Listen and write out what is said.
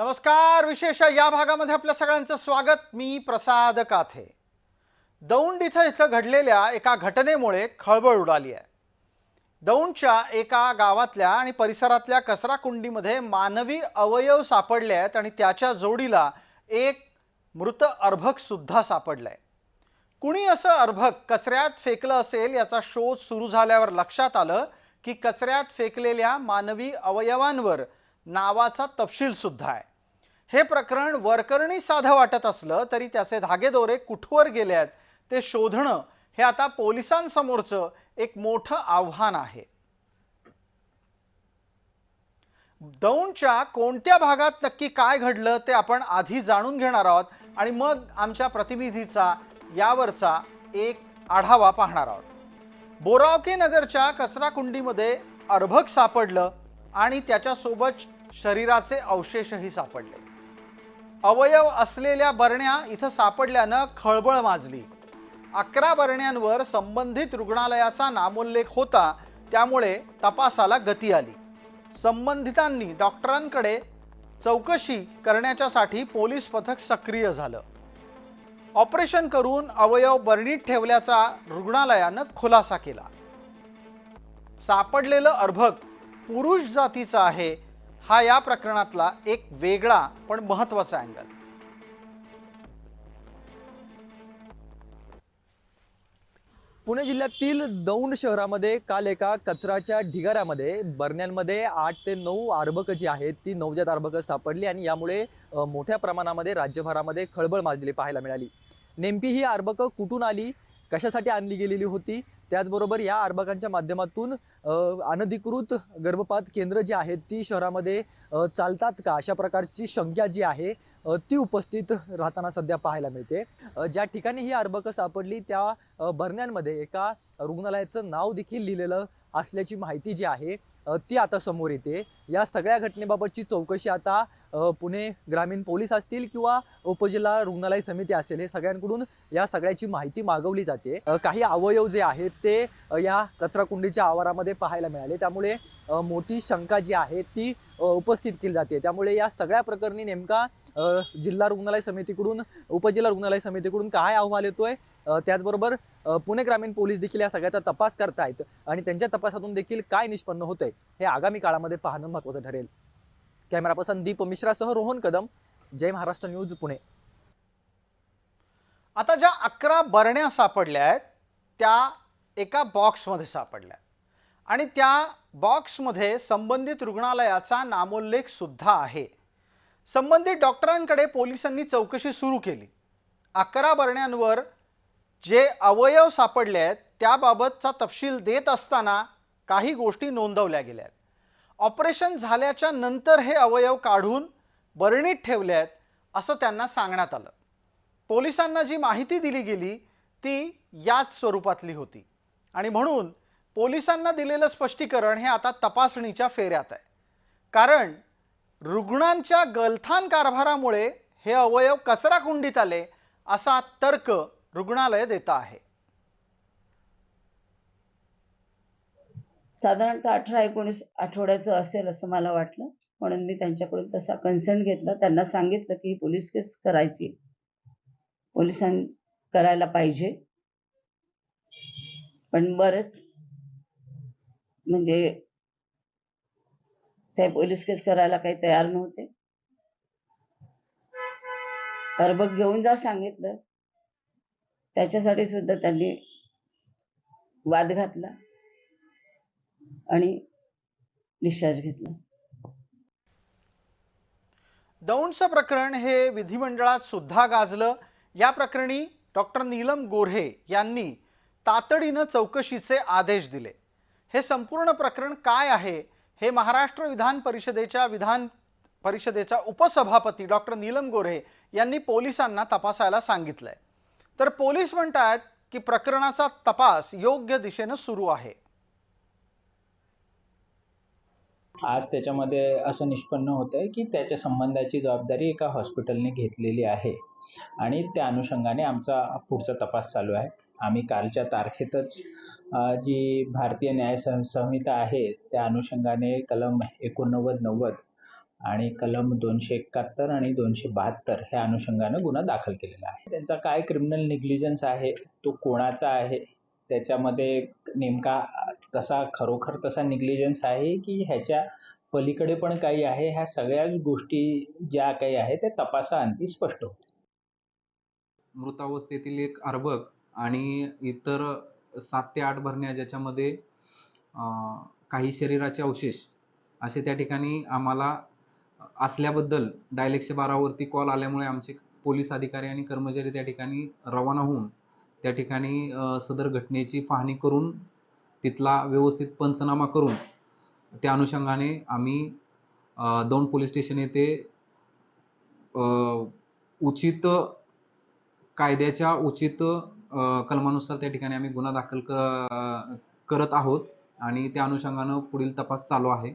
नमस्कार विशेष या भागामध्ये आपल्या सगळ्यांचं स्वागत. मी प्रसाद काथे. दौंड इथं इथं घडलेल्या एका घटनेमुळे खळबळ उडाली आहे. दौंडच्या एका गावातल्या आणि परिसरातल्या कचरा कुंडीमध्ये मानवी अवयव सापडले आहेत आणि त्याच्या जोडीला एक मृत अर्भकसुद्धा सापडला आहे कुणी असं अर्भक कचऱ्यात फेकलं असेल याचा शोध सुरू झाल्यावर लक्षात आलं की कचऱ्यात फेकलेल्या मानवी अवयवांवर नावाचा तपशीलसुद्धा आहे. हे प्रकरण वरकरणी साधं वाटत असलं तरी त्याचे धागेदोरे कुठवर गेले आहेत ते शोधणं हे आता पोलिसांसमोरचं एक मोठं आव्हान आहे. दौंडच्या कोणत्या भागात नक्की काय घडलं ते आपण आधी जाणून घेणार आहोत आणि मग आमच्या प्रतिनिधीचा यावरचा एक आढावा पाहणार आहोत. बोरावके नगरच्या कचराकुंडीमध्ये अर्भक सापडलं आणि त्याच्यासोबत शरीराचे अवशेषही सापडले. अवयव असलेल्या बरण्या इथं सापडल्यानं खळबळ माजली. अकरा बरण्यांवर संबंधित रुग्णालयाचा नामोल्लेख होता त्यामुळे तपासाला गती आली. संबंधितांनी डॉक्टरांकडे चौकशी करण्याच्यासाठी पोलीस पथक सक्रिय झालं. ऑपरेशन करून अवयव बरणीत ठेवल्याचा रुग्णालयानं खुलासा केला. सापडलेलं अर्भक पुरुष जातीचं आहे हा या प्रकरणातला एक वेगळा पण महत्त्वाचा अँगल पुणे जिल्ह्यातील दौंड शहरामध्ये काल एका कचराच्या ढिगाऱ्यामध्ये बरण्यांमध्ये आठ ते नऊ अर्भकं जी आहेत ती नवजात अर्भकं सापडली आणि यामुळे मोठ्या प्रमाणामध्ये राज्यभरामध्ये खळबळ माजलेली पाहायला मिळाली. नेमकी ही अर्भकं कुठून आली? कशासाठी आणली गेलेली होती? त्याचबरोबर या अर्भकांच्या माध्यमातून अनधिकृत गर्भपात केंद्र जी आहेत ती शहरामध्ये चालतात का? अशा प्रकारची शंका जी आहे ती उपस्थित राहताना सध्या पाहायला मिळते. ज्या ठिकाणी ही अर्भकं सापडली त्या भरण्यांमध्ये बरण्यांमध्ये एका रुग्णालयाचं नाव देखील लिहिलेलं असल्याची माहिती जी आहे ती आता समोर येते. या सगळ्या घटनेबाबतची चौकशी आता पुणे ग्रामीण पोलीस असतील किंवा उपजिल्हा रुग्णालय समिती असेल हे सगळ्यांकडून या सगळ्याची माहिती मागवली जाते. काही अवयव जे आहेत ते या कचराकुंडीच्या आवारामध्ये पाहायला मिळाले. त्यामुळे मोठी शंका जी आहे ती उपस्थित केली जाते. त्यामुळे या सगळ्या प्रकरणी नेमका जिल्हा रुग्णालय समितीकडून उपजिल्हा रुग्णालय समितीकडून काय अहवाल येतोय त्याचबरोबर पुणे ग्रामीण पोलीस देखील या सगळ्याचा तपास करतायत आणि त्यांच्या तपासातून देखील काय निष्पन्न होतंय हे आगामी काळामध्ये पाहणं महत्त्वाचं ठरेल. कॅमेरा पर्सन दीप मिश्रासह रोहन कदम जय महाराष्ट्र न्यूज पुणे. आता ज्या अकरा बरण्या सापडल्या आहेत त्या एका बॉक्समध्ये सापडल्या आणि त्या बॉक्समध्ये संबंधित रुग्णालयाचा नामोल्लेख सुद्धा आहे. संबंधित डॉक्टरांकडे पोलिसांनी चौकशी सुरू केली. अकरा बरण्यांवर जे अवयव सापडले आहेत त्याबाबतचा तपशील देत असताना काही गोष्टी नोंदवल्या गेल्या आहेत. ऑपरेशन झाल्याच्यानंतर हे अवयव काढून बरणीत ठेवले आहेत असं त्यांना सांगण्यात आलं. पोलिसांना जी माहिती दिली गेली ती याच स्वरूपातली होती. आणि म्हणून पोलिसांना दिलेलं स्पष्टीकरण हे आता तपासणीच्या फेऱ्यात आहे. कारण रुग्णांच्या गलथान कारभारामुळे हे अवयव कचरा कुंडीत आले असा तर्क रुग्णालय देत आहे. साधारणतः अठरा एकोणीस आठवड्याचं असेल असं मला वाटलं. म्हणून मी त्यांच्याकडून तसा कन्सेंट घेतला. त्यांना सांगितलं की पोलीस केस करायची पोलिसां करायला पाहिजे. पण बरंच म्हणजे ते पोलीस केस करायला काही तयार नव्हते. अर्भक घेऊन जा सांगितलं. त्याच्यासाठी सुद्धा त्यांनी वाद घातला आणि डिस्चार्ज घेतला. दौंडचं प्रकरण हे विधिमंडळात सुद्धा गाजलं. या प्रकरणी डॉक्टर नीलम गोऱ्हे यांनी तातडीनं चौकशीचे आदेश दिले. हे संपूर्ण प्रकरण काय आहे? हे महाराष्ट्र विधान परिषदेच्या विधान परिषदेचा उपसभापती डॉक्टर नीलम गोऱ्हे यांनी पोलिसांना तपासायला सांगितलंय. तर पोलीस म्हणतात की प्रकरणाचा तपास योग्य दिशेनं सुरू आहे. आज त्याच्यामध्ये असं निष्पन्न होत आहे की त्याच्या संबंधाची जबाबदारी एका हॉस्पिटलने घेतलेली आहे. आणि त्या अनुषंगाने आमचा पुढचा तपास चालू आहे. आम्ही कालच्या तारखेतच जी भारतीय न्याय सं- संहिता आहे त्या अनुषंगाने कलम एकोणनव्वद नव्वद आणि कलम दोनशे एकाहत्तर आणि दोनशे बहात्तर ह्या अनुषंगानं गुन्हा दाखल केलेला आहे. त्यांचा काय क्रिमिनल निग्लिजन्स आहे? तो कोणाचा आहे? त्याच्यामध्ये नेमका तसा खरोखर तसा निग्लिजन्स आहे की ह्याच्या पलीकडे पण काही आहे? ह्या सगळ्याच गोष्टी ज्या काही आहे त्या तपासाअंती स्पष्ट होते मृतावस्थेतील एक अर्भक आणि इतर सात ते आठ भरण्या ज्याच्यामध्ये काही शरीराचे अवशेष असे त्या ठिकाणी आम्हाला असल्याबद्दल डायल एकशे बारावरती कॉल आल्यामुळे आमचे पोलीस अधिकारी आणि कर्मचारी त्या ठिकाणी रवाना होऊन त्या ठिकाणी सदर घटनेची पाहणी करून तिथला व्यवस्थित पंचनामा करून त्या अनुषंगाने आम्ही दोन दौंड पोलीस स्टेशन येथे उचित कायद्याच्या उचित कलमानुसार त्या ठिकाणी आम्ही गुन्हा दाखल क करत आहोत आणि त्या अनुषंगानं पुढील तपास चालू आहे.